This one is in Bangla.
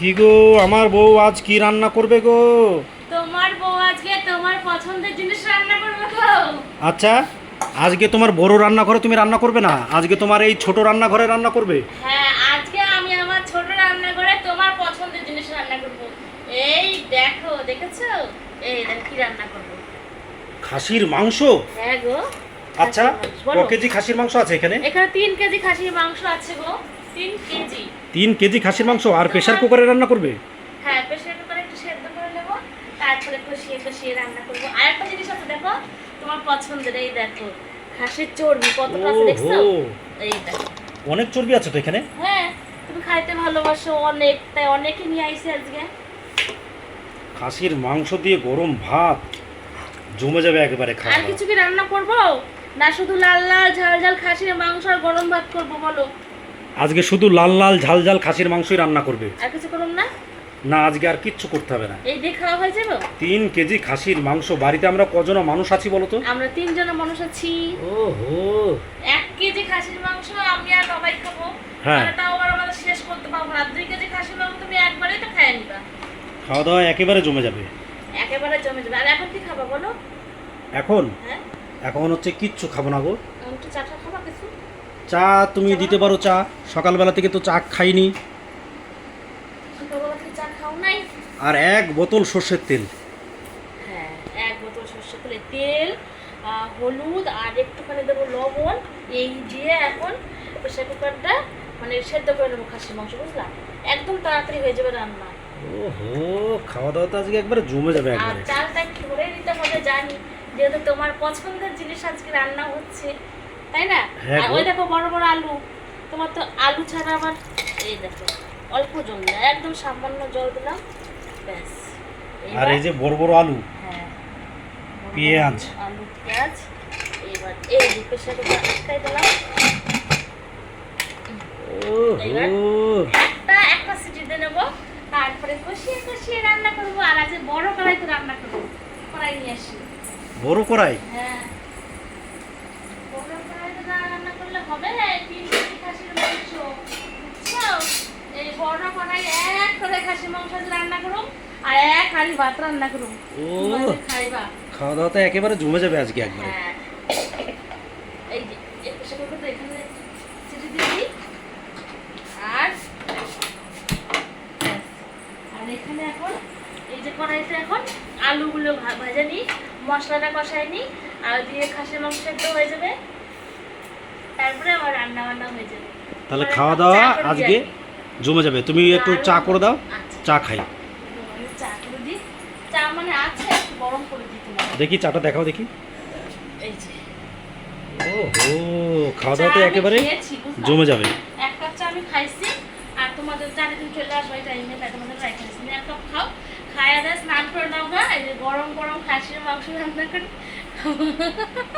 কি গো আমার বউ আজ কি রান্না করবে গো? তোমার বউ আজকে তোমার পছন্দের জিনিস রান্না করবে তো আচ্ছা আজকে তোমার বড় রান্নাঘরে তুমি রান্না করবে না? আজকে তোমার এই ছোট রান্নাঘরে রান্না করবে? হ্যাঁ আজকে আমি আমার ছোট রান্না করে তোমার পছন্দের জিনিস রান্না করব। এই দেখো দেখেছ? এই দেখো কি রান্না করব। খাসির মাংস? হ্যাঁ গো। আচ্ছা ক কেজি খাসির মাংস আছে এখানে? এখানে তিন কেজি খাসির মাংস আছে গো। তিন কেজি। তিন কেজি খাসির মাংস আর প্রেশার কুকারে রান্না করবে? হ্যাঁ প্রেসার কুকারে একটু সেদ্ধ করে নেব তারপরে কষিয়ে কষিয়ে রান্না করব। আর একটা জিনিস আছে দেখো তোমার পছন্দের এই দেখো খাসির চর্বি কতটা আছে দেখছ? এই দেখো। অনেক চর্বি আছে তো এখানে? হ্যাঁ তুমি খাইতে ভালোবাসো অনেক তাই অনেকে নিয়ে আইসে আজকে। খাসির মাংস দিয়ে গরম ভাত জমে যাবে একেবারে খাওয়া। আর কিছু কি রান্না করব? না শুধু লাল লাল ঝাল ঝাল খাসির মাংস আর গরম ভাত করব বলো। আজকে শুধু লাল লাল ঝাল ঝাল খাসির মাংসই রান্না করবে। আর কিছু করুন না। না আজকে আর কিচ্ছু করতে হবে না। এই দিয়ে খাওয়া হয়ে যাবে? তিন কেজি খাসির মাংস। বাড়িতে আমরা কজন মানুষ আছি বলো তো? আমরা তিনজন মানুষ আছি। ওহো। এক কেজি খাসির মাংস আমি আর বাবাই খাব। হ্যাঁ। তাও আবার আমাদের শেষ করতে পারব না। দুই কেজি খাসির মাংস তুমি একবারেই তো খাই নিবা। খাওয়া দাওয়া একেবারে জমে যাবে। একেবারে জমে যাবে। আর এখন কি খাবা বলো? এখন? হ্যাঁ। এখন হচ্ছে কিচ্ছু খাব না গো। একটু চাটা খাবা কিছু? চা তুমি দিতে পারো চা। সকালবেলা থেকে তো চা খাইনি। সকালবেলা থেকে চা খাও নাই? আর এক বোতল সর্ষের তেল। হ্যাঁ এক বোতল সর্ষে তেলের তেল হলুদ আর একটুখানি দেবো লবণ। এই দিয়ে এখন প্রেশার কুকারটা মানে সেদ্ধ করে নেব খাসির মাংস বুঝলাম একদম তাড়াতাড়ি হয়ে যাবে রান্না। ওহো খাওয়া দাওয়া তো আজকে একবারে জমে যাবে আর চালটা একটু ভরে নিতে হবে জানি। যেহেতু তোমার পছন্দের জিনিস আজকে রান্না হচ্ছে। তাই না হ্যাঁ। ওই দেখো বড় বড় আলু তোমার তো আলু ছাড়া আবার এই দেখো অল্প জল একদম সামান্য জল দিলাম ব্যাস আর এই যে বড় বড় আলু হ্যাঁ পেঁয়াজ। আলু পেঁয়াজ এবার এই যে কুকার আটকাই দিলাম? একটা একটা সিটি দিয়ে নেব তারপরে কষিয়ে কষিয়ে রান্না করব আর আজ বড় কড়াইতে রান্না করব কড়াই নিয়ে আসি বড় কড়াই হ্যাঁ বড় কড়াইতে না রান্না করলে হবে তিন কেজি খাসির মাংস বুঝছ এই বড় কড়াই এক করে খাসির মাংস রান্না করুম। আর এক হাঁড়ি ভাত রান্না করুম। ও। খাইবা। খাওয়া দাওয়া তো একেবারে জমে যাবে আজকে একবারে। হ্যাঁ। এই যে এখানে সিটি দিয়ে আর আর এখানে এখন এই যে কড়াইতে এখন আলুগুলো ভা- ভাজা নিই মশলাটা কষাই নিই আর দিয়ে খাসির মাংস সেদ্ধ হয়ে যাবে। তারপরে আমার রান্না বান্না হয়ে যাবে। তাহলে খাওয়া দাওয়া আজকে জমে যাবে। তুমি একটু চা করে দাও। আচ্ছা। চা খাই। মানে দেখি চাটা দেখাও দেখি। ওহো খাওয়া দাওয়া তো একেবারে জমে যাবে। এক কাপ চা আমি খাইছি আর তোমাদের চারিদিন চলে আসব এই টাইমে তাই তোমাদের ট্রাই খাইছি তুমি এক কাপ খাও স্নান করে নাও গা এই যে গরম গরম খাসির মাংস রান্না করে।